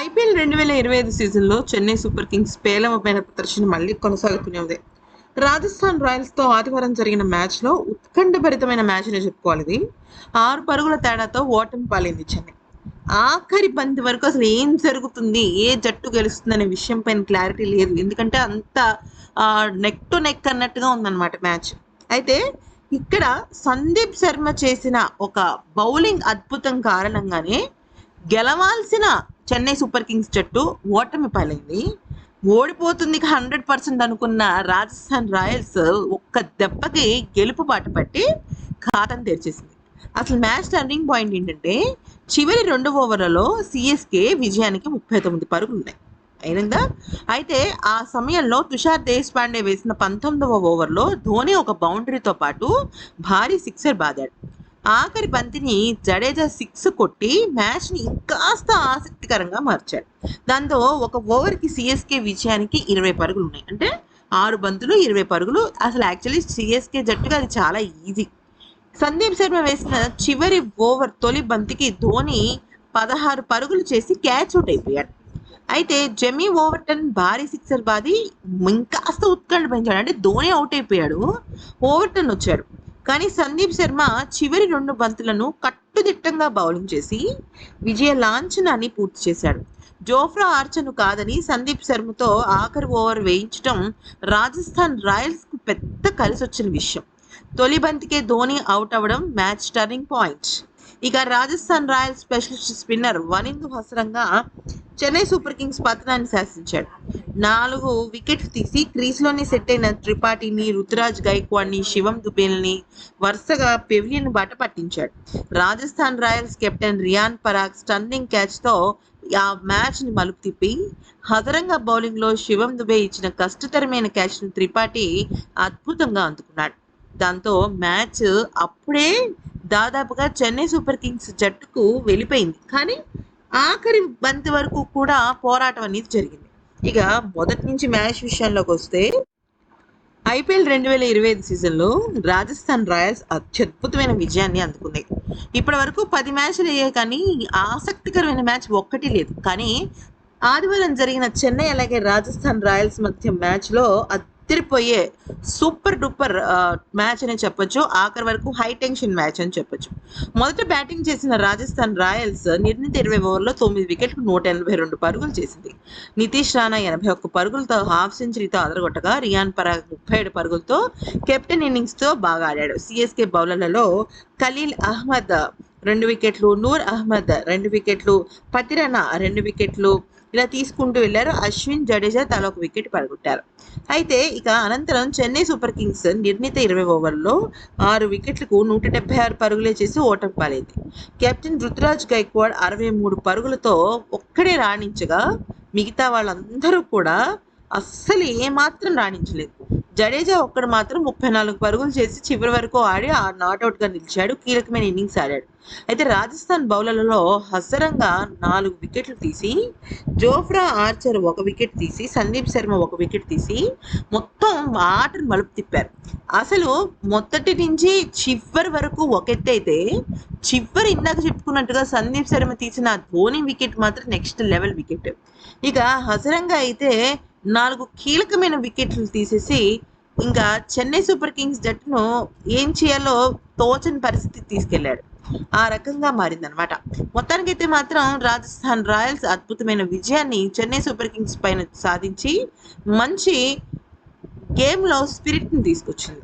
IPL రెండు వేల ఇరవై ఐదు సీజన్లో చెన్నై సూపర్ కింగ్స్ పేలవమైన ప్రదర్శన మళ్ళీ కొనసాగుతూనే ఉంది రాజస్థాన్ రాయల్స్తో ఆదివారం జరిగిన మ్యాచ్లో ఉత్కంఠభరితమైన మ్యాచ్ అని చెప్పుకోవాలి ఇది. ఆరు పరుగుల తేడాతో ఓటమి పాలైంది చెన్నై. ఆఖరి బంతి వరకు అసలు ఏం జరుగుతుంది ఏ జట్టు గెలుస్తుంది అనే విషయం పైన క్లారిటీ లేదు. ఎందుకంటే అంత నెక్ టు నెక్ అన్నట్టుగా ఉందన్నమాట మ్యాచ్. అయితే ఇక్కడ సందీప్ శర్మ చేసిన ఒక బౌలింగ్ అద్భుతం కారణంగానే గెలవాల్సిన చెన్నై సూపర్ కింగ్స్ జట్టు ఓటమి పాలైంది. ఓడిపోతుంది హండ్రెడ్ పర్సెంట్ అనుకున్న రాజస్థాన్ రాయల్స్ ఒక్క దెబ్బకి గెలుపు బాట పట్టి ఖాతాను తెరిచేసింది. అసలు మ్యాచ్ టర్నింగ్ పాయింట్ ఏంటంటే చివరి రెండు ఓవర్లలో సిఎస్కే విజయానికి ముప్పై తొమ్మిది పరుగులు ఉన్నాయి అయినందా? అయితే ఆ సమయంలో తుషార్ దేశపాండే వేసిన పంతొమ్మిదవ ఓవర్లో ధోని ఒక బౌండరీతో పాటు భారీ సిక్సర్ బాదాడు. ఆఖరి బంతిని జడేజా సిక్స్ కొట్టి మ్యాచ్ని ఇంకాస్త ఆసక్తికరంగా మార్చాడు. దాంతో ఒక ఓవర్కి సిఎస్కే విజయానికి ఇరవై పరుగులు ఉన్నాయి. అంటే ఆరు బంతులు ఇరవై పరుగులు. అసలు యాక్చువల్లీ సిఎస్కే జట్టుగా అది చాలా ఈజీ. సందీప్ శర్మ వేసిన చివరి ఓవర్ తొలి బంతికి ధోని పదహారు పరుగులు చేసి క్యాచ్ అవుట్ అయిపోయాడు. అయితే జెమీ ఓవర్టన్ భారీ సిక్సర్ బాది ఇంకాస్త ఉత్కంఠ పెంచాడు. అంటే ధోని అవుట్ అయిపోయాడు. ఓవర్టన్ వచ్చాడు కానీ సందీప్ శర్మ చివరి రెండు బంతులను కట్టుదిట్టంగా బౌలింగ్ చేసి విజయ లాంఛనాన్ని పూర్తి చేశాడు. జోఫ్రా ఆర్చను కాదని సందీప్ శర్మతో ఆఖరి ఓవర్ వేయించడం రాజస్థాన్ రాయల్స్కు పెద్ద కలిసొచ్చిన విషయం. తొలి బంతికే ధోని అవుట్ అవ్వడం మ్యాచ్ టర్నింగ్ పాయింట్. ఇక Rajasthan royals specialist spinner Wanindu Hasaranga Chennai super kings పతనాన్ని శాసించాడు. నాలుగు వికెట్స్ తీసి క్రీజ్లోనే సెట్ అయిన త్రిపాఠిని రుతురాజ్ గైక్వాడ్ని శివం దుబేల్ని వరుసగా పెవిలియన్ బాట పట్టించాడు. Rajasthan royals captain Riyan Parag stunning క్యాచ్తో ఆ మ్యాచ్ని మలుపు తిప్పి హదరంగా బౌలింగ్లో శివం దుబే ఇచ్చిన కష్టతరమైన క్యాచ్ను త్రిపాఠి అద్భుతంగా అందుకున్నాడు. దాంతో మ్యాచ్ అప్పుడే దాదాపుగా చెన్నై సూపర్ కింగ్స్ జట్టుకు వెళ్ళిపోయింది. కానీ ఆఖరి బంతి వరకు కూడా పోరాటం అనేది జరిగింది. ఇక మొదటి నుంచి మ్యాచ్ విషయంలోకి వస్తే ఐపీఎల్ రెండు వేల ఇరవై ఐదు సీజన్లో రాజస్థాన్ రాయల్స్ అత్యద్భుతమైన విజయాన్ని అందుకుంది ఇప్పటి వరకు పది మ్యాచ్లు అయ్యాయి కానీ ఆసక్తికరమైన మ్యాచ్ ఒక్కటి లేదు. కానీ ఆదివారం జరిగిన చెన్నై అలాగే రాజస్థాన్ రాయల్స్ మధ్య మ్యాచ్లో అద్దరిపోయే సూపర్ డూపర్ మ్యాచ్ అని చెప్పొచ్చు. ఆఖరి వరకు హై టెన్షన్ మ్యాచ్ అని చెప్పొచ్చు. మొదట బ్యాటింగ్ చేసిన రాజస్థాన్ రాయల్స్ నిర్ణీత ఇరవై ఓవర్లో తొమ్మిది వికెట్లు నూట ఎనభై రెండు పరుగులు చేసింది. నితీష్ రాణా ఎనభై ఒక్క పరుగులతో హాఫ్ సెంచరీతో అదరగొట్టగా రియాన్ పరాగ్ ముప్పై ఏడు పరుగులతో కెప్టెన్ ఇన్నింగ్స్తో బాగా ఆడాడు. సిఎస్కే బౌలర్లలో ఖలీల్ అహ్మద్ రెండు వికెట్లు నూర్ అహ్మద్ రెండు వికెట్లు పతిరణ రెండు వికెట్లు ఇలా తీసుకుంటూ వెళ్ళారు. అశ్విన్ జడేజా తల ఒక వికెట్ పడగొట్టారు. అయితే ఇక అనంతరం చెన్నై సూపర్ కింగ్స్ నిర్ణీత ఇరవై ఓవర్లో ఆరు వికెట్లకు నూట డెబ్బై ఆరు పరుగులే చేసి ఓటమి పాలైంది. కెప్టెన్ రుతురాజ్ గైక్వాడ్ అరవై మూడు పరుగులతో ఒక్కడే రాణించగా మిగతా వాళ్ళందరూ కూడా అస్సలు ఏమాత్రం రాణించలేదు. జడేజా ఒక్కడు మాత్రం ముప్పై నాలుగు పరుగులు చేసి చివరి వరకు ఆడి ఆ నాట్అవుట్గా నిలిచాడు. కీలకమైన ఇన్నింగ్స్ ఆడాడు. అయితే రాజస్థాన్ బౌలర్లలో హసరంగా నాలుగు వికెట్లు తీసి జోఫ్రా ఆర్చర్ ఒక వికెట్ తీసి సందీప్ శర్మ ఒక వికెట్ తీసి మొత్తం ఆటను మలుపు తిప్పారు. అసలు మొదటి నుంచి చివరి వరకు ఒక అయితే చివరి ఇందాక చెప్పుకున్నట్టుగా సందీప్ శర్మ తీసిన ధోని వికెట్ మాత్రం నెక్స్ట్ లెవెల్ వికెట్. ఇక హసరంగా అయితే నాలుగు కీలకమైన వికెట్లు తీసేసి ఇంకా చెన్నై సూపర్ కింగ్స్ జట్టును ఏం చేయాలో తోచని పరిస్థితి తీసుకెళ్ళాడు. ఆ రకంగా మారిందనమాట మొత్తానికైతే మాత్రం రాజస్థాన్ రాయల్స్ అద్భుతమైన విజయాన్ని చెన్నై సూపర్ కింగ్స్ పైన సాధించి మంచి గేమ్లో స్పిరిట్ని తీసుకొచ్చింది.